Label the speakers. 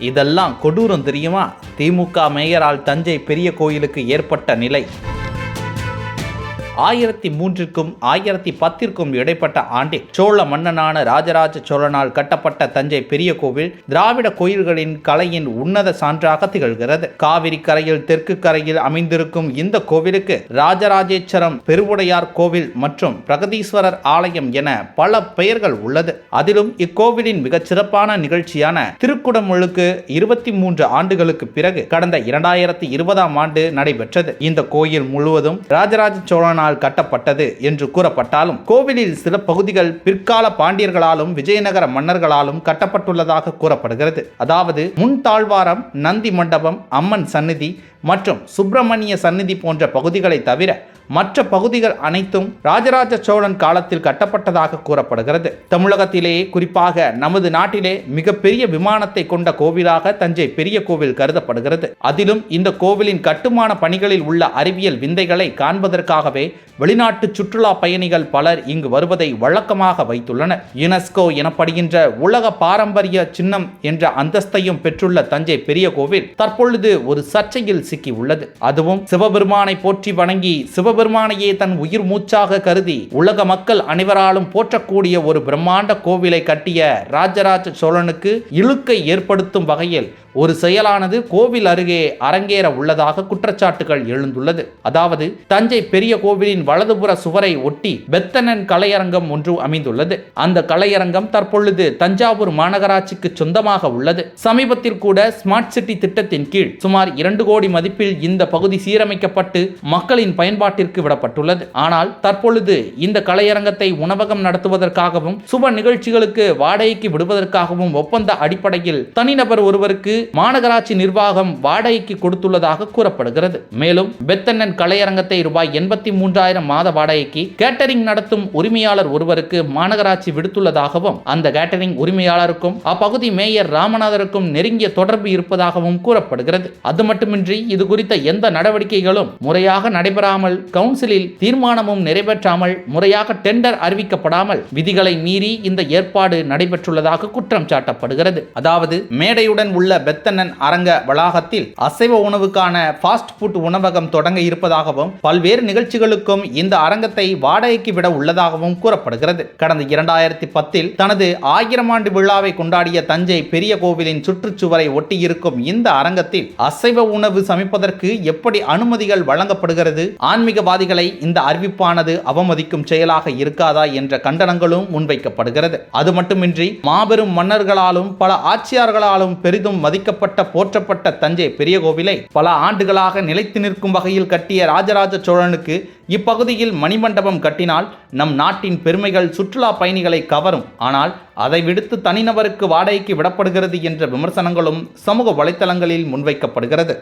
Speaker 1: இதெல்லாம் கொடூரம் தெரியுமா? திமுக மேயரால் தஞ்சை பெரிய கோயிலுக்கு ஏற்பட்ட நிலை. ஆயிரத்தி மூன்றிற்கும் ஆயிரத்தி பத்திற்கும் இடைப்பட்ட ஆண்டில் சோழ மன்னனான ராஜராஜ சோழனால் கட்டப்பட்ட தஞ்சை பெரிய கோவில் திராவிட கோயில்களின் கலையின் உன்னத சான்றாக திகழ்கிறது. காவிரி கரையில் தெற்கு கரையில் அமைந்திருக்கும் இந்த கோவிலுக்கு ராஜராஜேஸ்வரம் பெருவுடையார் கோவில் மற்றும் பிரகதீஸ்வரர் ஆலயம் என பல பெயர்கள் உள்ளது. அதிலும் இக்கோவிலின் மிகச் சிறப்பான நிகழ்ச்சியான திருக்குடமுழுக்கு இருபத்தி மூன்று ஆண்டுகளுக்கு பிறகு கடந்த இரண்டாயிரத்தி இருபதாம் ஆண்டு நடைபெற்றது. இந்த கோயில் முழுவதும் ராஜராஜ சோழனால் கட்டப்பட்டது என்று கூறப்பட்டாலும் கோவிலில் சில பகுதிகள் பிற்கால பாண்டியர்களாலும் விஜயநகர மன்னர்களாலும் கட்டப்பட்டுள்ளதாக கூறப்படுகிறது. அதாவது முன் தாழ்வாரம் நந்தி மண்டபம் அம்மன் சந்நிதி மற்றும் சுப்பிரமணிய சந்நிதி போன்ற பகுதிகளை தவிர மற்ற பகுதிகள் அனைத்தும் ராஜராஜ சோழன் காலத்தில் கட்டப்பட்டதாக கூறப்படுகிறது. தமிழகத்திலேயே குறிப்பாக நமது நாட்டிலே மிகப்பெரிய விமானத்தை கொண்ட கோவிலாக தஞ்சை பெரிய கோவில் கருதப்படுகிறது. அதிலும் இந்த கோவிலின் கட்டுமான பணிகளில் உள்ள அறிவியல் விந்தைகளை காண்பதற்காகவே வெளிநாட்டு சுற்றுலா பயணிகள் பலர் இங்கு வருவதை வழக்கமாக வைத்துள்ளனர். யுனெஸ்கோ எனப்படுகின்ற உலக பாரம்பரிய சின்னம் என்ற அந்தஸ்தையும் பெற்றுள்ள தஞ்சை பெரிய கோவில் தற்பொழுது ஒரு சர்ச்சையில் சிக்கி உள்ளது. அதுவும் சிவபெருமானை போற்றி வணங்கி சிவபெருமானையே தன் உயிர் மூச்சாக கருதி உலக மக்கள் அனைவராலும் போற்றக்கூடிய ஒரு பிரம்மாண்ட கோவிலை கட்டிய ராஜராஜ சோழனுக்கு இழுக்கை ஏற்படுத்தும் வகையில் ஒரு செயலானது கோவில் அருகே அரங்கேற உள்ளதாக குற்றச்சாட்டுகள் எழுந்துள்ளது. அதாவது தஞ்சை பெரிய கோவிலின் வலதுபுற சுவரை ஒட்டி பெத்தனன் கலையரங்கம் ஒன்று அமைந்துள்ளது. அந்த கலையரங்கம் தற்பொழுது தஞ்சாவூர் மாநகராட்சிக்கு சொந்தமாக உள்ளது. சமீபத்தில் கூட ஸ்மார்ட் சிட்டி திட்டத்தின் கீழ் சுமார் இரண்டு கோடி மதிப்பில் இந்த பகுதி சீரமைக்கப்பட்டு மக்களின் பயன்பாட்டிற்கு விடப்பட்டுள்ளது. ஆனால் தற்பொழுது இந்த கலையரங்கத்தை உணவகம் நடத்துவதற்காகவும் சுப நிகழ்ச்சிகளுக்கு வாடகைக்கு விடுவதற்காகவும் ஒப்பந்த அடிப்படையில் தனிநபர் ஒருவருக்கு மாநகராட்சி நிர்வாகம் வாடகைக்கு கொடுத்துள்ளதாக கூறப்படுகிறது. மேலும் பெத்தண்ணன் கலையரங்கத்தை ரூபாய் எண்பத்தி மூன்றாயிரம் மாத வாடகைக்கு கேட்டரிங் நடத்தும் உரிமையாளர் ஒருவருக்கு மாநகராட்சி விடுத்துள்ளதாகவும் அந்த கேட்டரிங் உரிமையாளருக்கும் அப்பகுதி மேயர் ராமநாதருக்கும் நெருங்கிய தொடர்பு இருப்பதாகவும் கூறப்படுகிறது. அது மட்டுமின்றி இது குறித்த எந்த நடவடிக்கைகளும் முறையாக நடைபெறாமல் கவுன்சிலில் தீர்மானமும் நிறைவேற்றாமல் முறையாக டெண்டர் அறிவிக்கப்படாமல் விதிகளை மீறி இந்த ஏற்பாடு நடைபெற்றுள்ளதாக குற்றம் சாட்டப்படுகிறது. அதாவது மேடையுடன் உள்ள பெத்தனன் அரங்க வளாகத்தில் அசைவ உணவுக்கான ஃபாஸ்ட் ஃபுட் உணவகம் தொடங்க இருப்பதாகவும் பல்வேறு நிகழ்ச்சிகளுக்கும் இந்த அரங்கத்தை வாடகைக்கு விட உள்ளதாகவும் கூறப்படுகிறது. கடந்த இரண்டாயிரத்தி பத்தில் தனது ஆயிரம் ஆண்டு விழாவை கொண்டாடிய தஞ்சை பெரிய கோவிலின் சுற்றுச்சுவரை ஒட்டியிருக்கும் இந்த அரங்கத்தில் அசைவ உணவு சமைப்பதற்கு எப்படி அனுமதிகள் வழங்கப்படுகிறது? ஆன்மீகவாதிகளை இந்த அறிவிப்பானது அவமதிக்கும் செயலாக இருக்காதா என்ற கண்டனங்களும் முன்வைக்கப்படுகிறது. அது மட்டுமின்றி மாபெரும் மன்னர்களாலும் பல ஆட்சியாளர்களாலும் பெரிதும் மதி மதிக்கப்பட்ட போற்றப்பட்ட தஞ்சை பெரிய கோவிலை பல ஆண்டுகளாக நிலைத்து நிற்கும் வகையில் கட்டிய ராஜராஜ சோழனுக்கு இப்பகுதியில் மணிமண்டபம் கட்டினால் நம் நாட்டின் பெருமைகள் சுற்றுலா பயணிகளை கவரும். ஆனால் அதை விடுத்து தனிநபருக்கு வாடகைக்கு விடப்படுகிறது என்ற விமர்சனங்களும் சமூக வலைத்தளங்களில் முன்வைக்கப்படுகிறது.